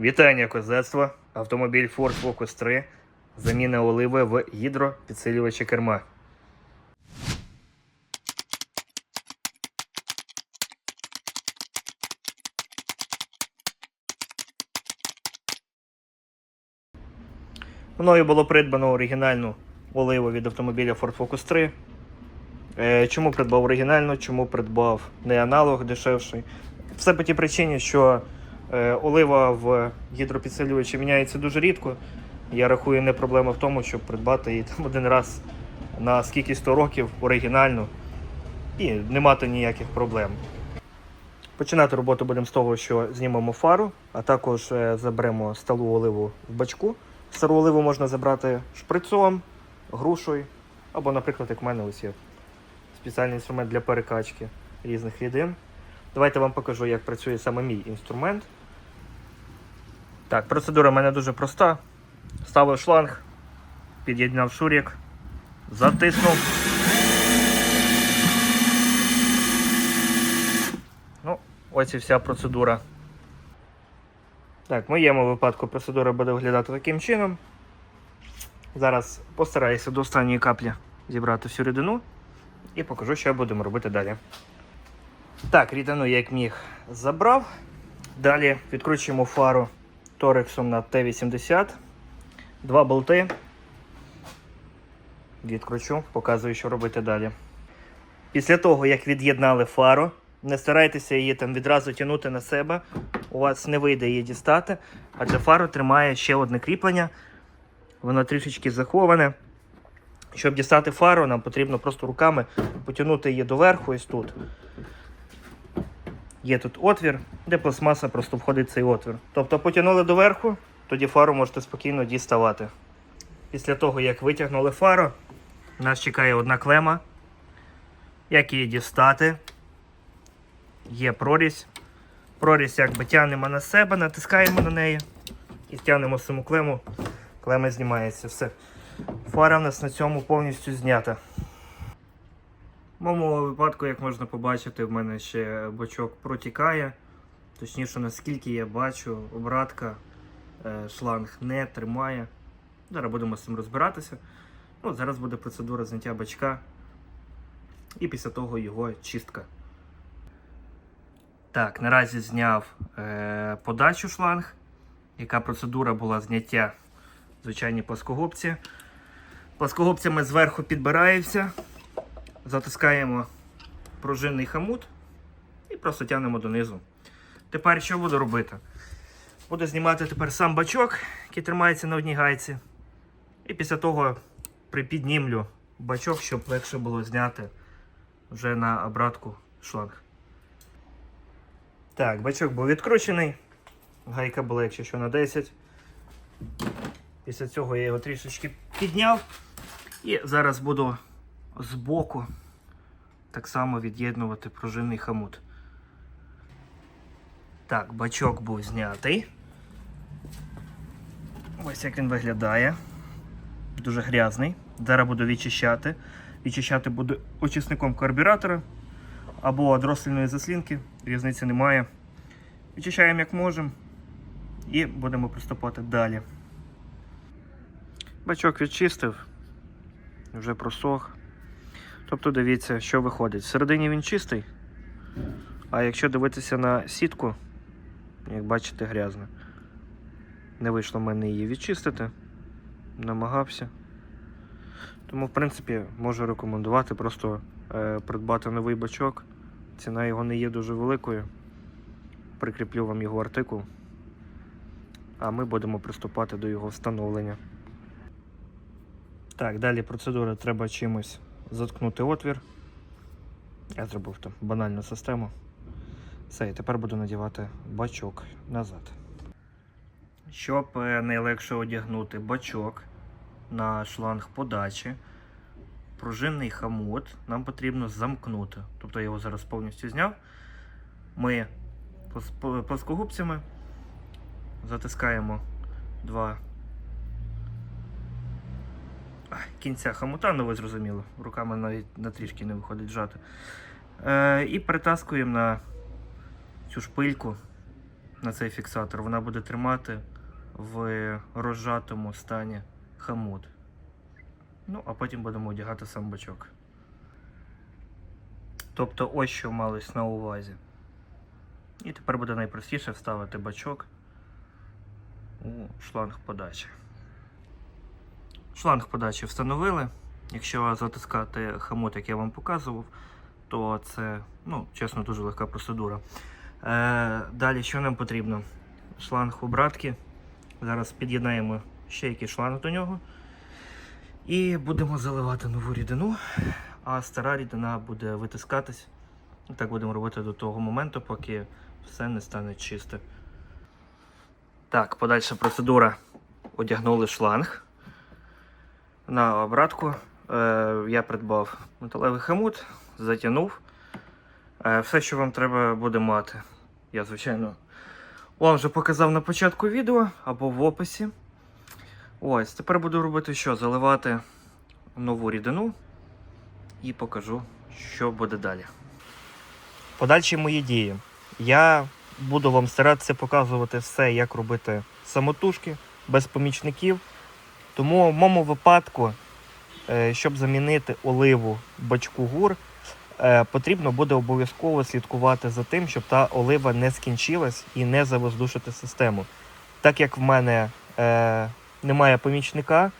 Вітання козацтва. Автомобіль Ford Focus 3. Заміна оливи в гідропідсилювачі керма. Мною було придбано оригінальну оливу від автомобіля Ford Focus 3. Е, Чому придбав оригінальну, чому придбав не аналог дешевший? Все по тій причині, що олива в гідропідсилювачі міняється дуже рідко. Я рахую, не проблема в тому, щоб придбати її там один раз на скільки 100 років оригінальну і не мати ніяких проблем. Починати роботу будемо з того, що знімемо фару, а також е, заберемо сталу оливу в бачку. Стару оливу можна забрати шприцом, грушою, або, наприклад, як в мене ось є спеціальний інструмент для перекачки різних рідин. Давайте вам покажу, як працює саме мій інструмент. Так, процедура в мене дуже проста. Ставив шланг, під'єднав шурік, затиснув. Ну, ось і вся процедура. Так, в моєму випадку процедура буде виглядати таким чином. Зараз постараюся до останньої каплі зібрати всю рідину і покажу, що будемо робити далі. Так, рідину як міг забрав. Далі відкручуємо фару торексом на Т-80. Два болти. Відкручу, показую, що робити далі. Після того, як від'єднали фару, не старайтеся її там відразу тягнути на себе. У вас не вийде її дістати, адже фару тримає ще одне кріплення. Воно трішечки заховане. Щоб дістати фару, нам потрібно просто руками потягнути її доверху ось тут. Є тут отвір, де пластмаса просто входить в цей отвір. Тобто потягнули доверху, тоді фару можете спокійно діставати. Після того, як витягнули фару, нас чекає одна клема. Як її дістати? Є прорізь. Прорізь якби тягнемо на себе, натискаємо на неї і тягнемо саму клему. Клема знімається. Все. Фара в нас на цьому повністю знята. В моєму випадку, як можна побачити, в мене ще бочок протікає. Точніше, наскільки я бачу, обратка е, шланг не тримає. Зараз будемо з цим розбиратися. Ну, зараз буде процедура зняття бачка. І після того його чистка. Так, наразі зняв е, подачу шланг. Яка процедура була зняття звичайні плоскогубці. Плоскогубцями зверху підбирається, затискаємо пружинний хамут і просто тягнемо донизу. Тепер що буду робити? Буду знімати тепер сам бачок, який тримається на одній гайці. І після того припіднімлю бачок, щоб легше було зняти вже на обратку шланг. Так, бачок був відкручений. Гайка була, якщо що, на 10. Після цього я його трішечки підняв. І зараз буду з боку так само від'єднувати пружинний хамут. Так, бачок був знятий. Ось як він виглядає. Дуже грязний. Зараз буду відчищати. Відчищати буду очисником карбюратора або дрослільної заслінки, різниці немає. Відчищаємо як можемо і будемо приступати далі. Бачок відчистив, вже просох. Тобто дивіться, що виходить. Всередині він чистий, а якщо дивитися на сітку, як бачите, грязна. Не вийшло в мене її відчистити, намагався. Тому, в принципі, можу рекомендувати просто е, придбати новий бачок. Ціна його не є дуже великою. Прикріплю вам його артикул. А ми будемо приступати до його встановлення. Так, далі процедура треба чимось заткнути отвір. Я зробив там банальну систему. Все, і тепер буду надівати бачок назад. Щоб е, найлегше одягнути бачок на шланг подачі, пружинний хамут нам потрібно замкнути. Тобто я його зараз повністю зняв. Ми плоскогубцями затискаємо два а, кінця хамута, ну ви зрозуміли, руками навіть на трішки не виходить жати. Е, і притаскуємо на цю шпильку на цей фіксатор. Вона буде тримати в розжатому стані хамут. Ну, а потім будемо одягати сам бачок. Тобто ось що малось на увазі. І тепер буде найпростіше вставити бачок у шланг подачі. Шланг подачі встановили. Якщо затискати хамут, як я вам показував, то це, ну, чесно, дуже легка процедура. Е, далі, що нам потрібно? Шланг обратки. Зараз під'єднаємо ще якийсь шланг до нього. І будемо заливати нову рідину, а стара рідина буде витискатись. Так будемо робити до того моменту, поки все не стане чисте. Так, подальша процедура. Одягнули шланг на обратку. Е, я придбав металевий хомут, затягнув. Е, все, що вам треба буде мати. Я, звичайно, вам вже показав на початку відео або в описі. Ось, тепер буду робити що? Заливати нову рідину і покажу, що буде далі. Подальші мої дії. Я буду вам старатися показувати все, як робити самотужки, без помічників. Тому в моєму випадку, е, щоб замінити оливу бачку гур, е, потрібно буде обов'язково слідкувати за тим, щоб та олива не скінчилась і не завоздушити систему. Так як в мене е, немає помічника,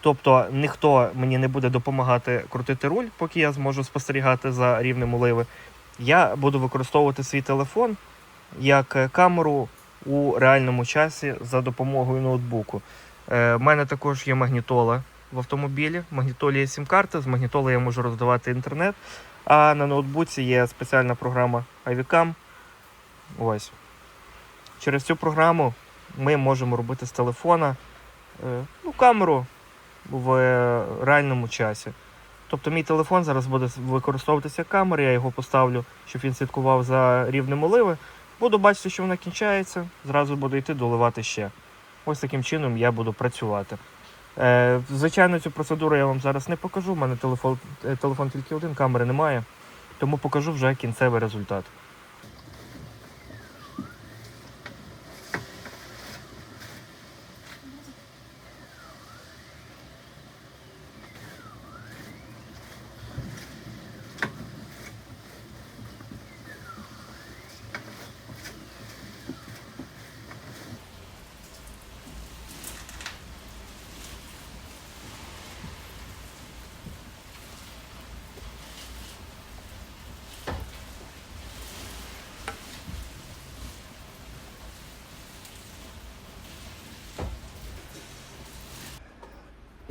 тобто ніхто мені не буде допомагати крутити руль, поки я зможу спостерігати за рівнем оливи, я буду використовувати свій телефон як камеру у реальному часі за допомогою ноутбуку. Е, У мене також є магнітола в автомобілі. В магнітолі є сім-карта, з магнітоли я можу роздавати інтернет. А на ноутбуці є спеціальна програма iVicam. Ось. Через цю програму ми можемо робити з телефона е, ну, камеру в е, реальному часі. Тобто мій телефон зараз буде використовуватися як камера, я його поставлю, щоб він слідкував за рівнем оливи. Буду бачити, що вона кінчається, зразу буду йти доливати ще. Ось таким чином я буду працювати. Е, звичайно, цю процедуру я вам зараз не покажу. У мене телефон, е, телефон тільки один, камери немає. Тому покажу вже кінцевий результат.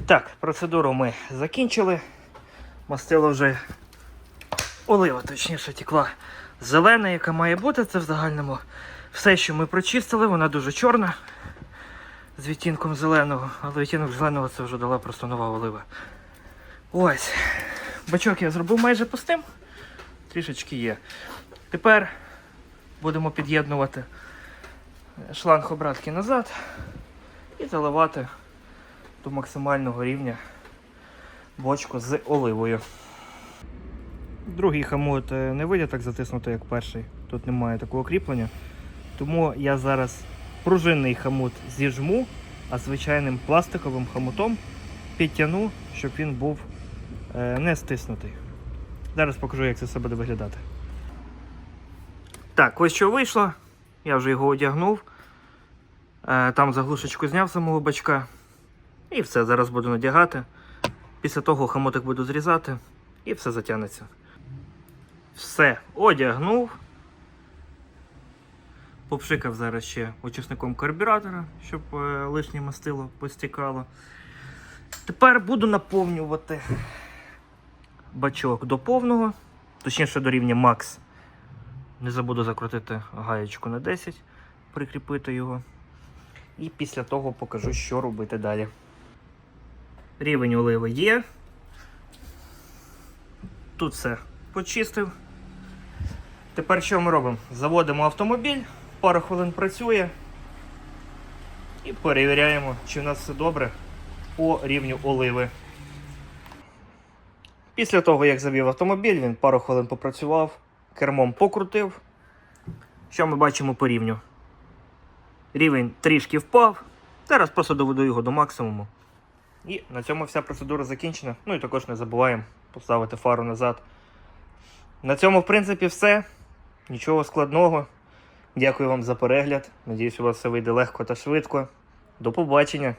Так, процедуру ми закінчили. Мастило вже олива, точніше, текла зелена, яка має бути. Це в загальному все, що ми прочистили, вона дуже чорна з відтінком зеленого, але відтінок зеленого це вже дала просто нова олива. Ось. Бачок я зробив майже пустим. Трішечки є. Тепер будемо під'єднувати шланг обратки назад і заливати до максимального рівня бочку з оливою. Другий хамут е, не вийде так затиснути, як перший. Тут немає такого кріплення. Тому я зараз пружинний хамут зіжму, а звичайним пластиковим хамутом підтягну, щоб він був е, не стиснутий. Зараз покажу, як це все буде виглядати. Так, ось що вийшло. Я вже його одягнув. Е, Там заглушечку зняв самого бачка. І все, зараз буду надягати. Після того хамотик буду зрізати і все затягнеться. Все, одягнув. Попшикав зараз ще очисником карбюратора, щоб е, лишнє мастило постікало. Тепер буду наповнювати бачок до повного, точніше до рівня Макс. Не забуду закрутити гаєчку на 10, прикріпити його. І після того покажу, що робити далі. Рівень оливи є. Тут все почистив. Тепер що ми робимо? Заводимо автомобіль, пару хвилин працює і перевіряємо, чи в нас все добре по рівню оливи. Після того, як завів автомобіль, він пару хвилин попрацював, кермом покрутив. Що ми бачимо по рівню? рівень трішки впав. Зараз просто доведу його до максимуму. І на цьому вся процедура закінчена. Ну і також не забуваємо поставити фару назад. На цьому, в принципі, все. Нічого складного. Дякую вам за перегляд. Надіюсь, у вас все вийде легко та швидко. До побачення!